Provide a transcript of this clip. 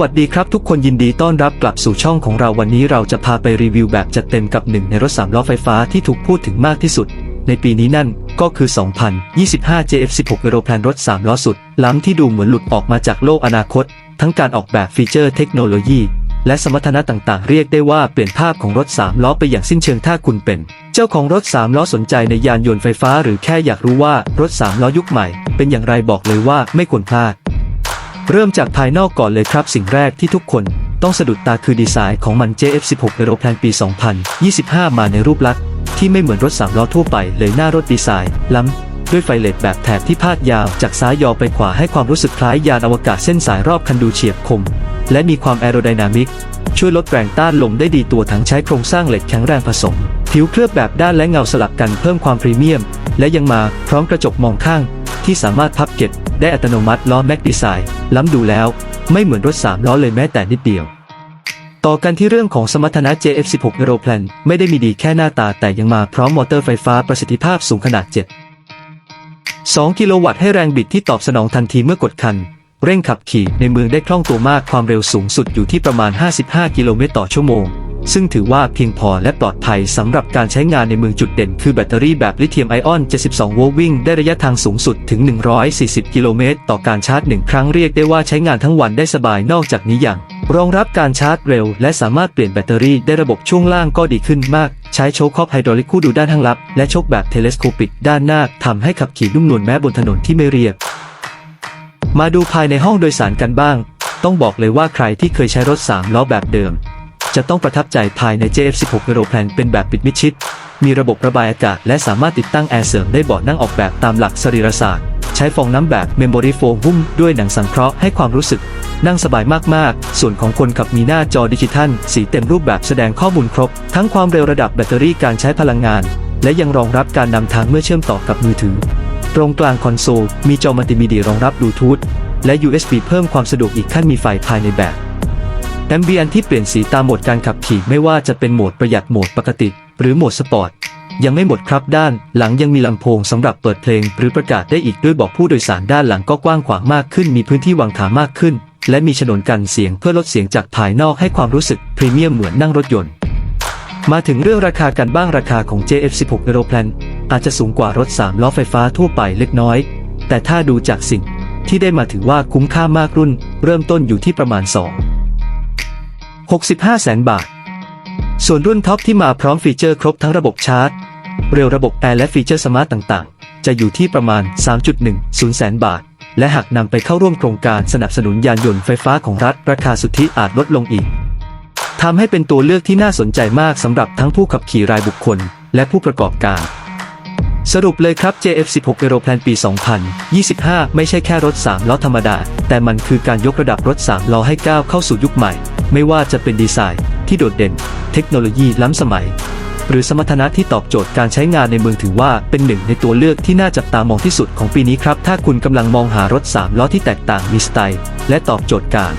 วัสดีครับทุกคนยินดีต้อนรับกลับสู่ช่องของเราวันนี้เราจะพาไปรีวิวแบบจัดเต็มกับหนึ่งในรถ3ล้อไฟฟ้าที่ถูกพูดถึงมากที่สุด ในปีนี้นั่นก็คือ 2025 JF16 Aeroplan รถ 3 ล้อสุด ล้ำที่ดูเหมือนหลุดออกมาจากโลกอนาคต ทั้งการออกแบบฟีเจอร์เทคโนโลยี และสมรรถนะต่างๆ เรียกได้ว่าเปลี่ยนภาพของรถ 3 ล้อไปอย่างสิ้นเชิงถ้าคุณเป็น เจ้าของรถ 3 ล้อสนใจในยานยนต์ไฟฟ้า หรือแค่อยากรู้ว่ารถ 3 ล้อยุคใหม่ เป็นอย่างไรบอกเลยว่าไม่ควรพลาด เริ่มจากภายนอกก่อนเลยครับสิ่งแรกที่ทุกคนต้องสะดุดตาคือดีไซน์ของมัน JF16 Aeroplan ปี 2025 มาในรูปลักษณ์ที่ไม่เหมือนรถ3ล้อทั่วไปเลยหน้ารถดีไซน์ ล้ำ ด้วยไฟเลดแบบแถบที่พาดยาวจากซ้ายยาวไปขวาให้ความรู้สึกคล้ายยานอวกาศเส้นสายรอบคันดูเฉียบคม และมีความแอโรไดนามิก ช่วยลดแรงต้านลมได้ดีตัวถังใช้โครงสร้างเหล็กแข็งแรงผสม ผิวเคลือบแบบด้านและเงาสลับกันเพิ่มความพรีเมียม และยังมาพร้อมกระจกมองข้าง ที่สามารถพับเก็บ ได้อัตโนมัติล้อแม็กดีไซน์ ล้ำดูแล้ว ไม่เหมือนรถ 3 ล้อเลยแม้แต่นิดเดียว ต่อกันที่เรื่องของสมรรถนะ JF16 Aeroplan ไม่ได้มีดีแค่หน้าตาแต่ยังมาพร้อมมอเตอร์ไฟฟ้าประสิทธิภาพสูงขนาด 7 2 กิโลวัตต์ให้แรงบิดที่ตอบสนองทันทีเมื่อกดคัน เร่งขับขี่ในเมืองได้คล่องตัวมากความเร็วสูงสุดอยู่ที่ประมาณ 55 กิโลเมตรต่อชั่วโมง ซึ่งถือว่าเพียงพอและปลอดภัยสำหรับการใช้งานในเมืองจุดเด่น คือแบตเตอรี่แบบลิเธียมไอออน 72 โวลต์วิ่ง ได้ระยะทางสูงสุดถึง 140 กิโลเมตร ต่อการชาร์จหนึ่งครั้งเรียกได้ว่าใช้งานทั้งวันได้สบายนอกจากนี้ยังรองรับการชาร์จเร็ว และสามารถเปลี่ยนแบตเตอรี่ได้ระบบช่วงล่างก็ดีขึ้นมาก ใช้โชคครอบไฮดรอลิกคู่ดูด้านข้างลับ และโชคแบบเทเลสโคปิกด้านหน้าทำให้ขับขี่นุ่มนวลแม้บนถนนที่ไม่เรียบ มาดูภายในห้องโดยสารกันบ้าง ต้องบอกเลยว่าใครที่เคยใช้รถ3ล้อแบบเดิม จะต้องประทับใจภายใน JF16 Aeroplan เป็นแบบปิดมิดชิด มีระบบระบายอากาศและสามารถติดตั้งแอร์เสริมได้เบาะนั่งออกแบบตามหลักสรีรศาสตร์ ใช้ฟองน้ำแบบ Memory Foam หุ้มด้วยหนังสังเคราะห์ให้ความรู้สึก นั่งสบายมากๆ ส่วนของคนขับมีหน้าจอดิจิทัล สีเต็มรูปแบบแสดงข้อมูลครบ ทั้งความเร็วระดับแบตเตอรี่การใช้พลังงาน และยังรองรับการนำทางเมื่อเชื่อมต่อกับมือถือ ตรงกลางคอนโซลมีจอมัลติมีเดียรองรับบลูทูธและ USB เพิ่มความสะดวกอีกขั้นมีไฟภายในแบบ แอมเบียนที่เปลี่ยนสีตามโหมดการขับขี่ไม่ว่าจะเป็นโหมดประหยัดโหมดปกติ หรือโหมดสปอร์ต ยังไม่หมดครับด้านหลังยังมีลำโพงสำหรับเปิดเพลง หรือประกาศได้อีกด้วยบอกผู้โดยสารด้านหลังก็กว้างขวางมากขึ้น มีพื้นที่วางขามากขึ้น และมีฉนวนกันเสียงเพื่อลดเสียงจากภายนอกให้ความรู้สึกพรีเมียมเหมือนนั่งรถยนต์ มาถึงเรื่องราคากันบ้างราคาของ JF16 Aeroplan อาจจะสูงกว่ารถ 3 ล้อไฟฟ้าทั่วไปเล็กน้อย แต่ถ้าดูจากสิ่งที่ได้มาถือว่าคุ้มค่ามากรุ่น เริ่มต้นอยู่ที่ประมาณ 2 65 แสนบาท ส่วนรุ่นท็อปที่มาพร้อมฟีเจอร์ครบทั้งระบบชาร์จ เร็วระบบแอร์และฟีเจอร์สมาร์ตต่างๆ จะอยู่ที่ประมาณ 3.10 แสนบาท และหากนำไปเข้าร่วมโครงการสนับสนุนยานยนต์ไฟฟ้าของรัฐ ราคาสุทธิอาจลดลงอีกทำให้เป็นตัวเลือกที่น่าสนใจมากสำหรับทั้งผู้ขับขี่รายบุคคล และผู้ประกอบการ สรุปเลยครับ JF16 Aeroplan ปี 2025 ไม่ใช่แค่รถ 3 ล้อธรรมดา แต่มันคือการยกระดับรถ 3 ล้อให้ก้าวเข้าสู่ยุคใหม่ ไม่ว่าจะเป็นดีไซน์ที่โดดเด่น เทคโนโลยีล้ำสมัย หรือสมรรถนะที่ตอบโจทย์การใช้งานในเมืองถือว่าเป็นหนึ่งในตัวเลือกที่น่าจับตามองที่สุดของปีนี้ครับ ถ้าคุณกำลังมองหารถ 3 ล้อที่แตกต่างมีสไตล์ และตอบโจทย์การ